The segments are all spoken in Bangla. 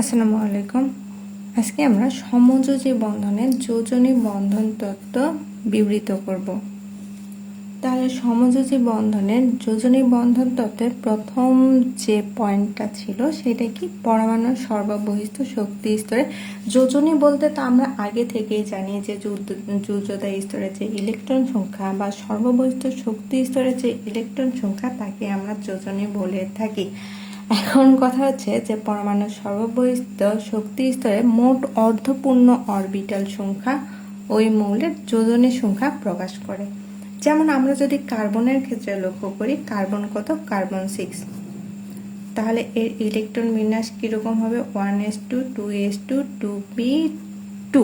আসসালামু আলাইকুম। আজকে আমরা সমযোজী বন্ধনের যোজনী বন্ধন তত্ত্ব বিবৃত করব। তাহলে সমযোজী বন্ধনের যোজনী বন্ধন তত্ত্বের প্রথম যে পয়েন্টটা ছিল, সেটা কি? পরমাণুর সর্ববহিষ্ঠ শক্তি স্তরে যোজনী বলতে তো আমরা আগে থেকেই জানি যে যোজতা স্তরে যে ইলেকট্রন সংখ্যা বা সর্ববহিষ্ঠ শক্তি স্তরে যে ইলেকট্রন সংখ্যা, তাকে আমরা যোজনী বলে থাকি। এখন কথা হচ্ছে যে পরমাণুর সর্ববহিষ্ঠ শক্তি স্তরে মোট অর্ধপূর্ণ অরবিটাল সংখ্যা ওই মৌলের যোজনী সংখ্যা প্রকাশ করে। যেমন আমরা যদি কার্বনের ক্ষেত্রে লক্ষ্য করি, কার্বন কত? কার্বন সিক্স তাহলে এর ইলেকট্রন বিন্যাস কীরকম হবে? One s two two s two two p two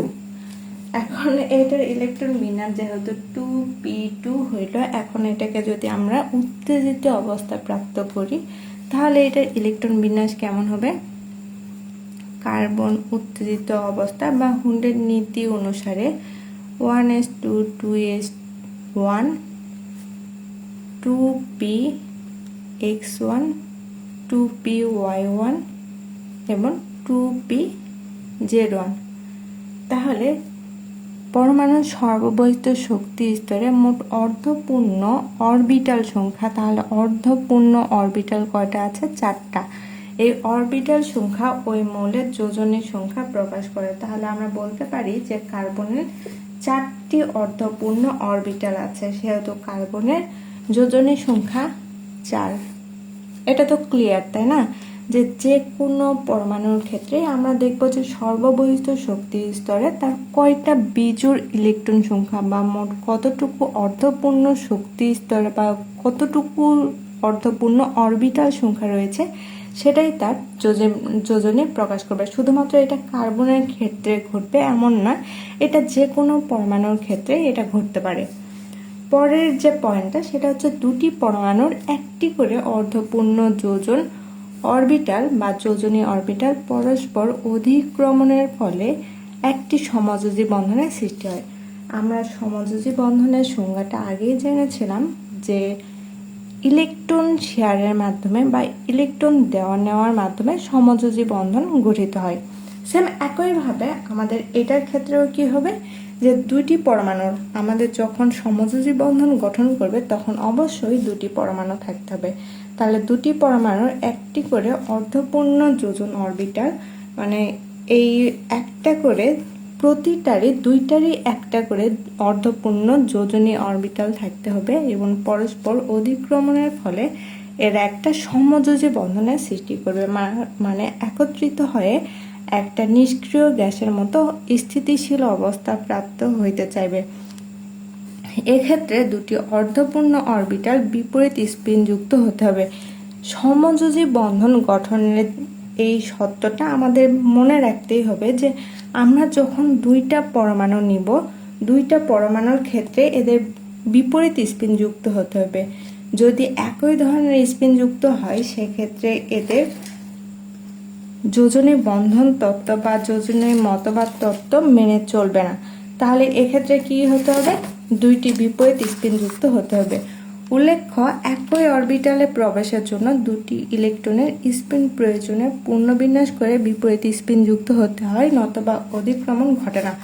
এখন এটার ইলেকট্রন বিন্যাস যেহেতু টু পি টু হইল, এখন এটাকে যদি আমরা উত্তেজিত অবস্থা প্রাপ্ত করি তাহলে এটার ইলেকট্রন বিন্যাস কেমন হবে? কার্বন উত্তেজিত অবস্থা বা হুন্ডের নীতি অনুসারে one s two two s one two p x one two p y one এবং টু পি জেড ওয়ান তাহলে পরমাণুর সর্ববহিত শক্তি স্তরে মোট অর্ধপূর্ণ অরবিটাল সংখ্যা, তাহলে অর্ধপূর্ণ অরবিটাল কয়টা আছে? চারটা। এই অরবিটাল সংখ্যা ওই মৌলের যোজনের সংখ্যা প্রকাশ করে। তাহলে আমরা বলতে পারি যে কার্বনের চারটি অর্ধপূর্ণ অরবিটাল আছে, সেহেতু কার্বনের যোজনের সংখ্যা চার। এটা তো ক্লিয়ার তাই না? যে যে কোনো পরমাণুর ক্ষেত্রে আমরা দেখব যে সর্ববহিষ্ঠ শক্তি স্তরে তার কয়টা বিজোড় ইলেকট্রন সংখ্যা বা মোট কতটুকু অর্ধপূর্ণ শক্তি স্তরে বা কতটুকু অর্ধপূর্ণ অরবিটাল সংখ্যা রয়েছে, সেটাই তার যোজনে প্রকাশ করবে। শুধুমাত্র এটা কার্বনের ক্ষেত্রে ঘটবে এমন না এটা যে কোনো পরমাণুর ক্ষেত্রে এটা ঘটতে পারে। পরের যে পয়েন্টটা, সেটা হচ্ছে দুটি পরমাণুর একটি করে অর্ধপূর্ণ যোজন অরবিটাল বা যোজনী অরবিটাল পরস্পর অধিক্রমণের ফলে একটি সমযোজী বন্ধনের সৃষ্টি হয়। আমরা সমযোজী বন্ধনের সংজ্ঞাটা আগেই জেনেছিলাম যে ইলেকট্রন শেয়ারের মাধ্যমে বা ইলেকট্রন দেওয়া নেওয়ার মাধ্যমে সমযোজী বন্ধন গঠিত হয়। সেম একইভাবে আমাদের এটার ক্ষেত্রেও কি হবে? যে দুইটি পরমাণুর আমাদের যখন সমযোজী বন্ধন গঠন করবে, তখন অবশ্যই দুটি পরমাণু থাকতে হবে। তাহলে দুটি পরমাণুর একটি করে অর্ধপূর্ণ যোজন অরবিটাল মানে এই একটা করে প্রতিটারই, দুইটারই একটা করে অর্ধপূর্ণ যোজনী অরবিটাল থাকতে হবে এবং পরস্পর অধিক্রমণের ফলে এরা একটা সমযোজী বন্ধনের সৃষ্টি করবে মানে একত্রিত হয়ে একটা নিষ্ক্রিয় গ্যাসের মতো স্থিতিশীল অবস্থা প্রাপ্ত হইতে চাইবে। এক্ষেত্রে দুটি অর্ধপূর্ণ অরবিটাল বিপরীত স্পিন যুক্ত হতে হবে। সমযোজী বন্ধন গঠনের এই সত্যটা আমাদের মনে রাখতেই হবে যে, আমরা যখন দুইটা পরমাণু নিব, দুইটা পরমাণুর ক্ষেত্রে এদের বিপরীত স্পিন যুক্ত হতে হবে। যদি একই ধরনের স্পিন যুক্ত হয়, সেক্ষেত্রে এদের যোজনী বন্ধন তত্ত্ব বা যোজনী মতবাদ তত্ত্ব মেনে চলবে না। তাহলে এক্ষেত্রে কি হতে হবে? দুইটি বিপরীত স্পিন যুক্ত হতে হবে। উল্লেখ্য, একই অরবিটালে প্রবেশের জন্য দুটি ইলেকট্রনের স্পিন প্রয়োজনে পূর্ণবিন্যাস করে বিপরীত স্পিন যুক্ত হতে হয়, নতবা অধিক্রমণ ঘটে না।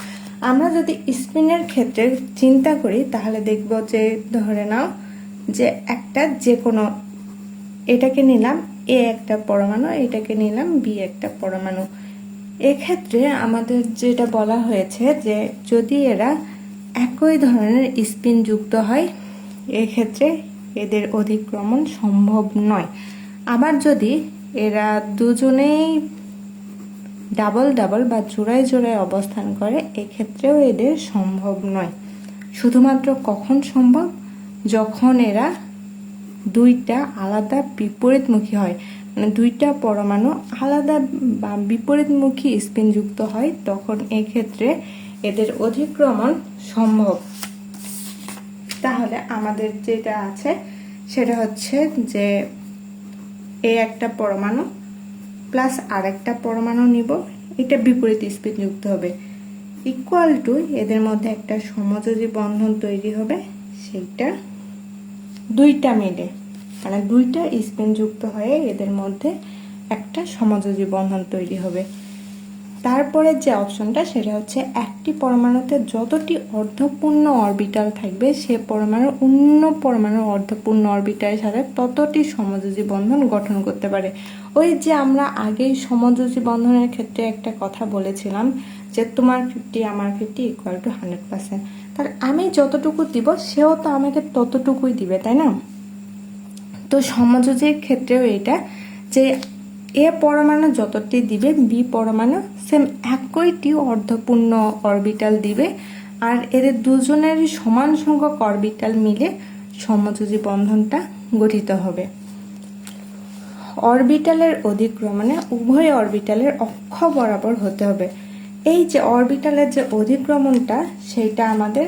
আমরা যদি স্পিনের ক্ষেত্রে চিন্তা করি, তাহলে দেখব যে, ধরে নাও যে একটা যে কোনো এটাকে নিলাম এ একটা পরমাণু, এটাকে নিলাম, বি একটা পরমাণু। এক্ষেত্রে আমাদের যেটা বলা হয়েছে যে যদি এরা একই ধরনের স্পিন যুক্ত হয়, এক্ষেত্রে এদের অধিক্রমণ সম্ভব নয়। আবার যদি এরা দুজনেই ডাবল ডাবল বা জোড়ায় জোড়ায় অবস্থান করে, এক্ষেত্রেও এদের সম্ভব নয়। শুধুমাত্র কখন সম্ভব? যখন এরা দুইটা আলাদা বিপরীতমুখী হয়। মানে দুইটা পরমাণু আলাদা বা বিপরীতমুখী স্পিন যুক্ত হয়, তখন এক্ষেত্রে এদের অধিক্রমণ সম্ভব। তাহলে আমাদের যেটা আছে, সেটা হচ্ছে যে এ একটা পরমাণু প্লাস আর একটা পরমাণু নিব, এটা বিপরীত স্পিন যুক্ত হবে। ইকুয়াল টু এদের মধ্যে একটা সমযোজী বন্ধন তৈরি হবে, সেইটা দুইটা মিলে। মানে দুইটা স্পিন যুক্ত হয়ে এদের মধ্যে একটা সমযোজী বন্ধন তৈরি হবে। তারপরে যে অপশনটা, সেটা হচ্ছে একটি পরমাণুতে যতটি অর্ধপূর্ণ অরবিটাল থাকবে, সে পরমাণু অন্য পরমাণুর অর্ধপূর্ণ অরবিটালের সাথে ততটি সমযোজী বন্ধন গঠন করতে পারে। ওই যে আমরা আগেই সমযোজী বন্ধনের ক্ষেত্রে একটা কথা বলেছিলাম, যে তোমার ফিফটি আমার fifty equal to hundred percent তাহলে আমি যতটুকু দিব, সেও তো আমাকে ততটুকুই দিবে, তাই না? তো সমযোজীর ক্ষেত্রেও এটা যে এ পরমাণু যতটি দিবে, বি পরমাণু সেম একইটি অর্ধপূর্ণ অরবিটাল দিবে, আর এদের দুজনেরই সমান সংখ্যক অরবিটাল মিলে সমযোজী বন্ধনটা গঠিত হবে। অরবিটালের অধিক্রমণে উভয় অরবিটালের অক্ষ বরাবর হতে হবে। এই যে অরবিটালের যে অধিক্রমণটা সেটা আমাদের,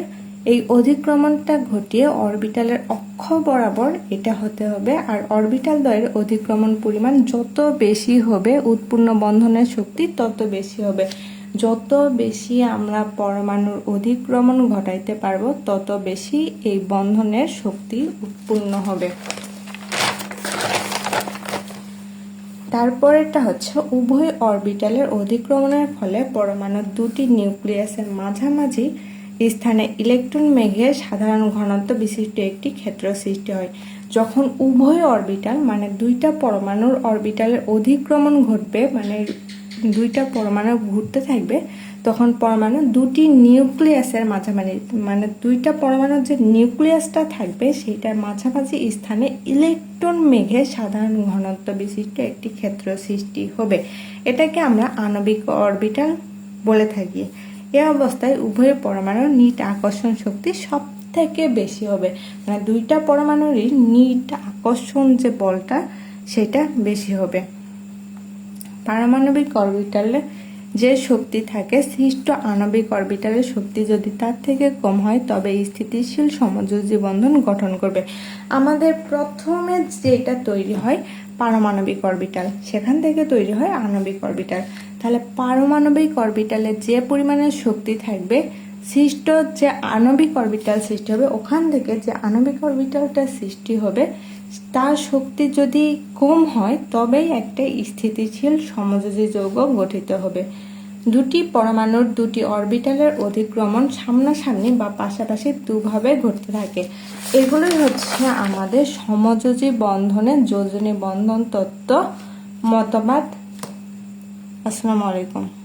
এই অধিক্রমণটা ঘটিয়ে অরবিটালের অক্ষ বরাবর এটা হতে হবে। আর অরবিটাল দ্বয়ের অধিক্রমণ পরিমাণ যত বেশি হবে, উৎপূর্ণ বন্ধনের শক্তি তত বেশি হবে। যত বেশি আমরা পরমাণুর অধিক্রমণ ঘটাইতে পারব, তত বেশি এই বন্ধনের শক্তি উৎপন্ন হবে। তারপরেরটা হচ্ছে উভয় অরবিটালের অধিক্রমণের ফলে পরমাণুর দুটি নিউক্লিয়াসের মাঝামাঝি স্থানে ইলেকট্রন মেঘের সাধারণ ঘনত্ব বিশিষ্ট একটি ক্ষেত্র সৃষ্টি হয়। যখন উভয় অরবিটাল মানে দুইটা পরমাণুর অরবিটালের অধিক্রমণ ঘটবে মানে দুইটা পরমাণু ঘুরতে থাকবে তখন পরমাণু দুটি নিউক্লিয়াসের মাঝামাঝি মানে দুইটা পরমাণুর যে নিউক্লিয়াসটা থাকবে সেইটার মাঝামাঝি স্থানে ইলেকট্রন মেঘে সাধারণ ঘনত্ব বিশিষ্ট একটি ক্ষেত্র সৃষ্টি হবে। এটাকে আমরা আণবিক অরবিটাল বলে থাকি। এ অবস্থায় উভয় পরমাণুর নিট আকর্ষণ শক্তি সব থেকে বেশি হবে। মানে দুইটা পরমাণুরই নিট আকর্ষণ যে বলটা, সেটা বেশি হবে। পারমাণবিক অরবিটালে যে শক্তি থাকে, সৃষ্ট আণবিক অরবিটালের শক্তি যদি তার থেকে কম হয়, তবে স্থিতিশীল সমযোজী বন্ধন গঠন করবে। আমাদের প্রথমে যেটা তৈরি হয়, পারমাণবিক অরবিটাল। সেখান থেকে তৈরি হয় আণবিক অরবিটাল। তাহলে পারমাণবিক অরবিটালে যে পরিমাণের শক্তি থাকবে, সৃষ্ট যে আণবিক অরবিটাল সৃষ্টি হবে, ওখান থেকে যে আণবিক অরবিটালটা সৃষ্টি হবে তার শক্তি যদি কম হয়, তবেই একটা স্থিতিশীল সমযোজী যৌগ গঠিত হবে। দুটি পরমাণুর দুটি অরবিটালের অধিক্রমণ সামনাসামনি বা পাশাপাশি দুভাবে ঘটতে থাকে। এগুলোই হচ্ছে আমাদের সমযোজী বন্ধনের যোজনী বন্ধন তত্ত্ব মতবাদ। আসসালামু আলাইকুম।